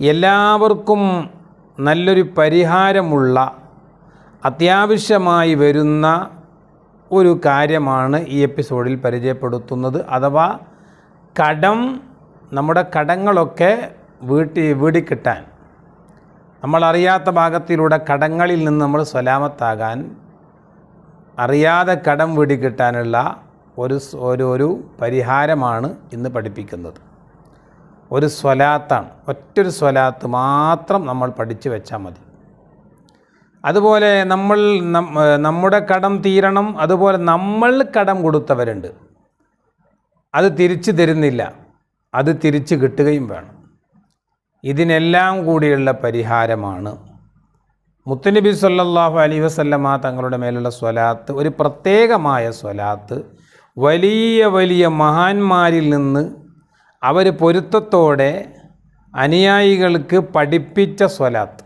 എല്ലാവർക്കും നല്ലൊരു പരിഹാരമുള്ള അത്യാവശ്യമായി വരുന്ന ഒരു കാര്യമാണ് ഈ എപ്പിസോഡിൽ പരിചയപ്പെടുത്തുന്നത്. അഥവാ കടം നമ്മുടെ കടങ്ങളൊക്കെ വീട്ടി വീടിക്കിട്ടാൻ. നമ്മളറിയാത്ത ഭാഗത്തിലൂടെ കടങ്ങളിൽ നിന്ന് നമ്മൾ സ്വലാമത്താകാൻ അറിയാതെ കടം വീടിക്കിട്ടാനുള്ള ഒരു ഒരു ഒരു പരിഹാരമാണ് ഇന്ന് പഠിപ്പിക്കുന്നത്. ഒരു സ്വലാത്താണ്. ഒറ്റൊരു സ്വലാത്ത് മാത്രം നമ്മൾ പഠിച്ചു വെച്ചാൽ മതി. അതുപോലെ നമ്മൾ നമ്മുടെ കടം തീരണം അതുപോലെ നമ്മൾ കടം കൊടുത്തവരുണ്ട്. അത് തിരിച്ചു തരുന്നില്ല. അത് തിരിച്ചു കിട്ടുകയും വേണം. ഇതിനെല്ലാം കൂടിയുള്ള പരിഹാരമാണ്. മുത്തനബി സല്ലാഹു അലൈഹി വസല്ലമ തങ്ങളുടെ മേലുള്ള സ്വലാത്ത് ഒരു പ്രത്യേകമായ സ്വലാത്ത് വലിയ വലിയ മഹാന്മാരിൽ നിന്ന് അവർ പൊരുത്തത്തോടെ അനുയായികൾക്ക് പഠിപ്പിച്ച സ്വലാത്ത്.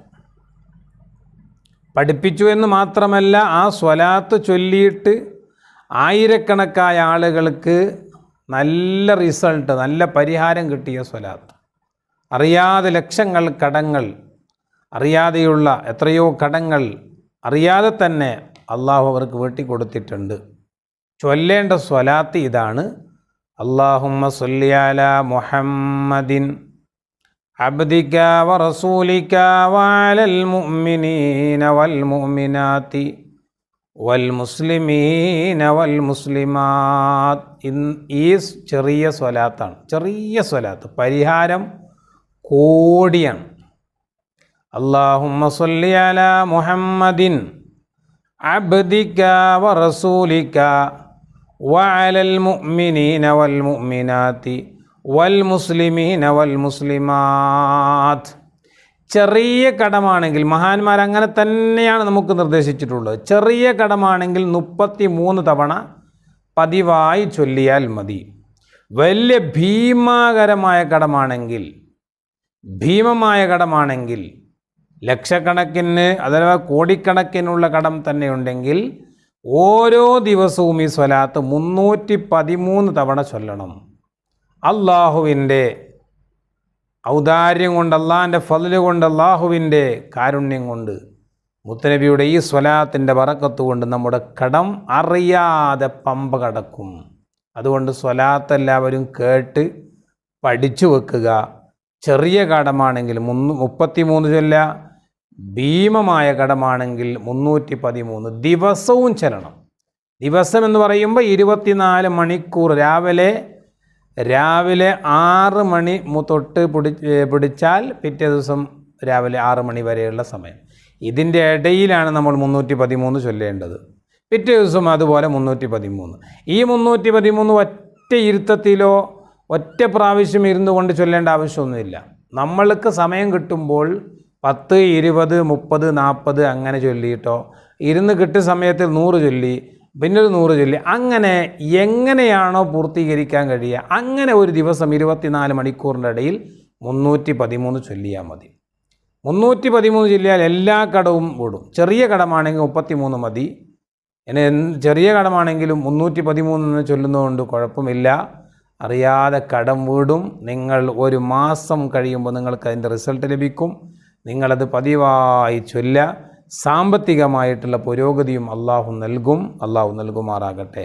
പഠിപ്പിച്ചു എന്ന് മാത്രമല്ല ആ സ്വലാത്ത് ചൊല്ലിയിട്ട് ആയിരക്കണക്കായ ആളുകൾക്ക് നല്ല റിസൾട്ട് നല്ല പരിഹാരം കിട്ടിയ സ്വലാത്ത്. അറിയാതെ ലക്ഷങ്ങൾ കടങ്ങൾ അറിയാതെയുള്ള എത്രയോ കടങ്ങൾ അറിയാതെ തന്നെ അള്ളാഹു അവർക്ക് വീട്ടിക്കൊടുത്തിട്ടുണ്ട്. ചൊല്ലേണ്ട സ്വലാത്ത് ഇതാണ്. അള്ളാഹുമ്മ സൊല്ലിയാല മുഹമ്മദിൻ عبدك ورسولك وعلى المؤمنين والمؤمنات والمسلمين والمسلمات ഇൻ- ഈ ചെറിയ സ്വലാത്താണ് ചെറിയ സ്വലാത്ത് പരിഹാരം കോടിയാണ് അള്ളാഹുമ്മ സല്ലി അല മുഹമ്മദിൻ അബ്ദിക വറസൂലിക വഅലൽ المؤمنين والمؤمنات والمسلمين والمسلمات. ചെറിയ കടമാണെങ്കിൽ മഹാന്മാർ അങ്ങനെ തന്നെയാണ് നമുക്ക് നിർദ്ദേശിച്ചിട്ടുള്ളത്. ചെറിയ കടമാണെങ്കിൽ മുപ്പത്തി മൂന്ന് തവണ പതിവായി ചൊല്ലിയാൽ മതി. വലിയ ഭീമാകരമായ കടമാണെങ്കിൽ ഭീമമായ കടമാണെങ്കിൽ ലക്ഷക്കണക്കിന് അഥവാ കോടിക്കണക്കിനുള്ള കടം തന്നെ ഉണ്ടെങ്കിൽ ഓരോ ദിവസവും ഈ സ്വലാത്ത് മുന്നൂറ്റി പതിമൂന്ന് തവണ ചൊല്ലണം. അള്ളാഹുവിന്റെ ഔദാര്യം കൊണ്ട് അള്ളാഹിന്റെ ഫതിൽ കൊണ്ട് അള്ളാഹുവിന്റെ കാരുണ്യം കൊണ്ട് മുത്തനബിയുടെ ഈ സ്വലാത്തിന്റെ വറക്കത്ത് കൊണ്ട് നമ്മുടെ കടം അറിയാതെ പമ്പ കടക്കും. അതുകൊണ്ട് സ്വലാത്ത് എല്ലാവരും കേട്ട് പഠിച്ചു വെക്കുക. ചെറിയ കടമാണെങ്കിൽ മുന്നൂ മുപ്പത്തി മൂന്ന് ചൊല്ല ഭീമമായ കടമാണെങ്കിൽ മുന്നൂറ്റി പതിമൂന്ന് ദിവസവും ചെല്ലണം. ദിവസം എന്ന് പറയുമ്പോൾ ഇരുപത്തിനാല് മണിക്കൂർ. രാവിലെ രാവിലെ ആറ് മണി തൊട്ട് പിടി പിടിച്ചാൽ പിറ്റേ ദിവസം രാവിലെ ആറ് മണി വരെയുള്ള സമയം. ഇതിന്റെ ഇടയിലാണ് നമ്മൾ മുന്നൂറ്റി പതിമൂന്ന് ചൊല്ലേണ്ടത്. പിറ്റേ ദിവസം അതുപോലെ മുന്നൂറ്റി പതിമൂന്ന് ഈ മുന്നൂറ്റി പതിമൂന്ന് ഒറ്റ ഇരുത്തത്തിലോ ഒറ്റ പ്രാവശ്യം ഇരുന്നു കൊണ്ട് ചൊല്ലേണ്ട ആവശ്യമൊന്നുമില്ല. നമ്മൾക്ക് സമയം കിട്ടുമ്പോൾ പത്ത് ഇരുപത് മുപ്പത് നാൽപ്പത് അങ്ങനെ ചൊല്ലിയിട്ടോ ഇരുന്ന് കിട്ടിയ സമയത്തിൽ നൂറ് ചൊല്ലി പിന്നെ ഒരു നൂറ് ചൊല്ലി. അങ്ങനെ എങ്ങനെയാണോ പൂർത്തീകരിക്കാൻ കഴിയുക? അങ്ങനെ ഒരു ദിവസം ഇരുപത്തിനാല് മണിക്കൂറിന്റെ ഇടയിൽ മുന്നൂറ്റി പതിമൂന്ന് ചൊല്ലിയാൽ മതി. മുന്നൂറ്റി പതിമൂന്ന് ചൊല്ലിയാൽ എല്ലാ കടവും ഓടും ചെറിയ കടമാണെങ്കിൽ മുപ്പത്തി മൂന്ന് മതി ഇനി ചെറിയ കടമാണെങ്കിലും മുന്നൂറ്റി പതിമൂന്ന് ചൊല്ലുന്നതുകൊണ്ട് കുഴപ്പമില്ല. അറിയാതെ കടം വീടും. നിങ്ങൾ ഒരു മാസം കഴിയുമ്പോൾ നിങ്ങൾക്ക് അതിന്റെ റിസൾട്ട് ലഭിക്കും. നിങ്ങളത് പതിവായി ചൊല്ല. സാമ്പത്തികമായിട്ടുള്ള പുരോഗതിയും അള്ളാഹു നൽകും. അള്ളാഹു നൽകുമാറാകട്ടെ.